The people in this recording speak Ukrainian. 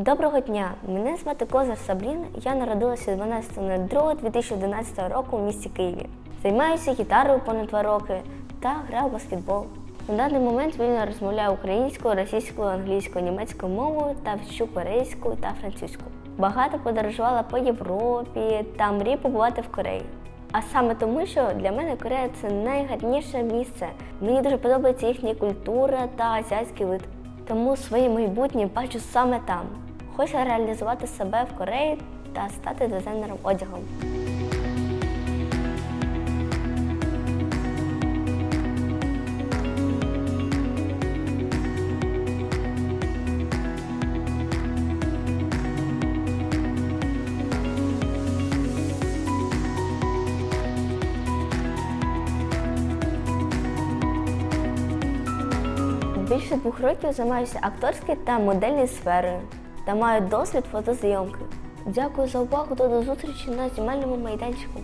Доброго дня! Мене звати Козар Сабрін. Я народилася 12.02.2011 року в місті Києві. Займаюся гітарою понад два роки та граю в баскетбол. На даний момент вільно розмовляю українською, російською, англійською, німецькою мовою та вчу корейською та французькою. Багато подорожувала по Європі та мрію побувати в Кореї. А саме тому, що для мене Корея це найгарніше місце. Мені дуже подобається їхня культура та азіатський вид. Тому своє майбутнє бачу саме там. Хочу реалізувати себе в Кореї та стати дизайнером одягу. Більше двох років займаюся акторською та модельною сферою та маю досвід фотозйомки. Дякую за увагу та до зустрічі на знімальному майданчику.